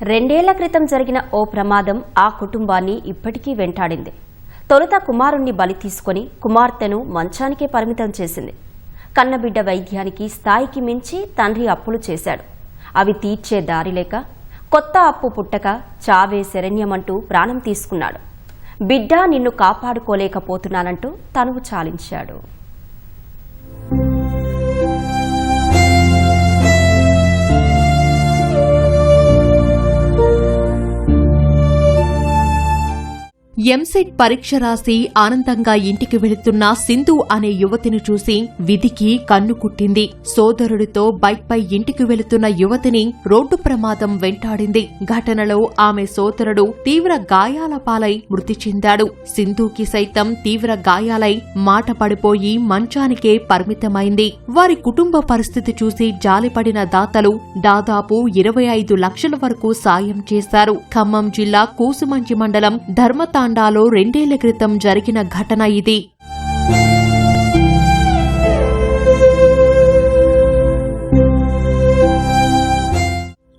రెండేళ్ళ క్రితం జరిగిన ఓ ప్రమాదం ఆ కుటుంబాన్ని ఇప్పటికీ వెంటాడింది. తొలుత కుమారుణ్ణి బలి తీసుకొని కుమార్తెను మంచానికే పరిమితం చేసింది. కన్నబిడ్డ వైద్యానికి స్థాయికి మించి తండ్రి అప్పులు చేశాడు. అవి తీర్చే దారి లేక కొత్త అప్పు పుట్టక చావే శరణ్యమంటూ ప్రాణం తీసుకున్నాడు. బిడ్డ నిన్ను కాపాడుకోలేకపోతున్నానంటూ తనువు చాలించాడు. ఎంసెట్ పరీక్ష రాసి ఆనందంగా ఇంటికి వెళుతున్న సింధు అనే యువతిని చూసి విధికి కన్ను కుట్టింది. సోదరుడితో బైక్పై ఇంటికి వెళుతున్న యువతిని రోడ్డు ప్రమాదం వెంటాడింది. ఘటనలో ఆమె సోదరుడు తీవ్ర గాయాల పాలై మృతి చెందాడు. సింధుకి సైతం తీవ్ర గాయాలై మాట పడిపోయి మంచానికే పరిమితమైంది. వారి కుటుంబ పరిస్థితి చూసి జాలిపడిన దాతలు దాదాపు ఇరవై ఐదు లక్షల వరకు సాయం చేశారు. ఖమ్మం జిల్లా కూసుమంచి మండలం ధర్మతాండాలో రెండేళ్ళ క్రితం జరిగిన ఘటన ఇది.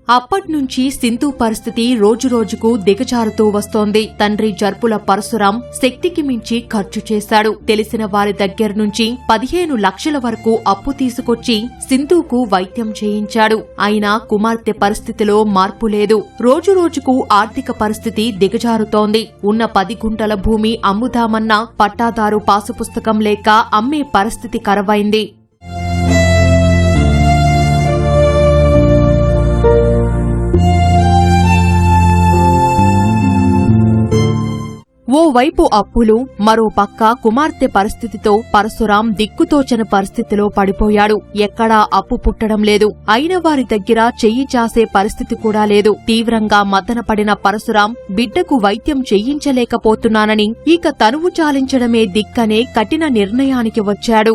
అప్పట్నుంచి సింధు పరిస్థితి రోజురోజుకు దిగజారుతూ వస్తోంది. తండ్రి జర్పుల పరశురాం శక్తికి మించి ఖర్చు చేశాడు. తెలిసిన వారి దగ్గర నుంచి పదిహేను లక్షల వరకు అప్పు తీసుకొచ్చి సింధుకు వైద్యం చేయించాడు. అయినా కుమార్తె పరిస్థితిలో మార్పు లేదు. రోజురోజుకు ఆర్థిక పరిస్థితి దిగజారుతోంది. ఉన్న పది గుంటల భూమి అమ్ముదామన్నా పట్టాదారు పాసు పుస్తకం లేక అమ్మే పరిస్థితి కరవైంది. ఓవైపు అప్పులు మరో పక్క కుమార్తె పరిస్థితితో పరశురాం దిక్కుతోచని పరిస్థితిలో పడిపోయాడు. ఎక్కడా అప్పు పుట్టడం లేదు. అయిన వారి దగ్గర చెయ్యి చాసే పరిస్థితి కూడా లేదు. తీవ్రంగా మదనపడిన పరశురాం బిడ్డకు వైద్యం చెయ్యించలేకపోతున్నానని ఇక తనువు చాలించడమే దిక్కనే కఠిన నిర్ణయానికి వచ్చాడు.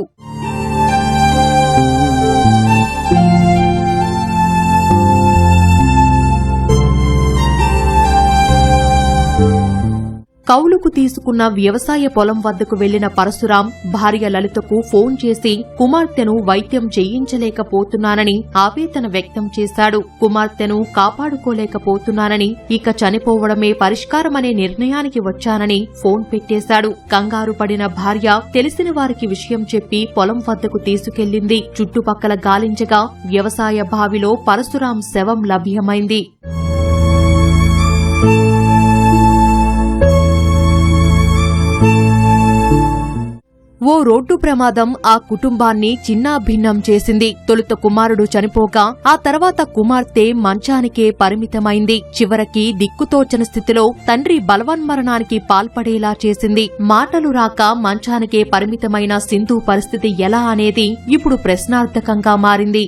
కౌలుకు తీసుకున్న వ్యవసాయ పొలం వద్దకు వెళ్ళిన పరశురాం భార్య లలితకు ఫోన్ చేసి కుమార్తెను వైద్యం చేయించలేకపోతున్నానని ఆవేదన వ్యక్తం చేశాడు. కుమార్తెను కాపాడుకోలేకపోతున్నానని ఇక చనిపోవడమే పరిష్కారమనే నిర్ణయానికి వచ్చానని ఫోన్ పెట్టేశాడు. కంగారు పడిన భార్య తెలిసిన వారికి విషయం చెప్పి పొలం వద్దకు తీసుకెళ్ళింది చుట్టుపక్కల గాలించగా వ్యవసాయ బావిలో పరశురాం శవం లభ్యమైంది. ఓ రోడ్డు ప్రమాదం ఆ కుటుంబాన్ని చిన్నాభిన్నం చేసింది. తొలుత కుమారుడు చనిపోగా ఆ తర్వాత కుమార్తె మంచానికే పరిమితమైంది. చివరికి దిక్కుతోచని స్థితిలో తండ్రి బలవన్మరణానికి పాల్పడేలా చేసింది. మాటలు రాక మంచానికే పరిమితమైన సింధు పరిస్థితి ఎలా అనేది ఇప్పుడు ప్రశ్నార్థకంగా మారింది.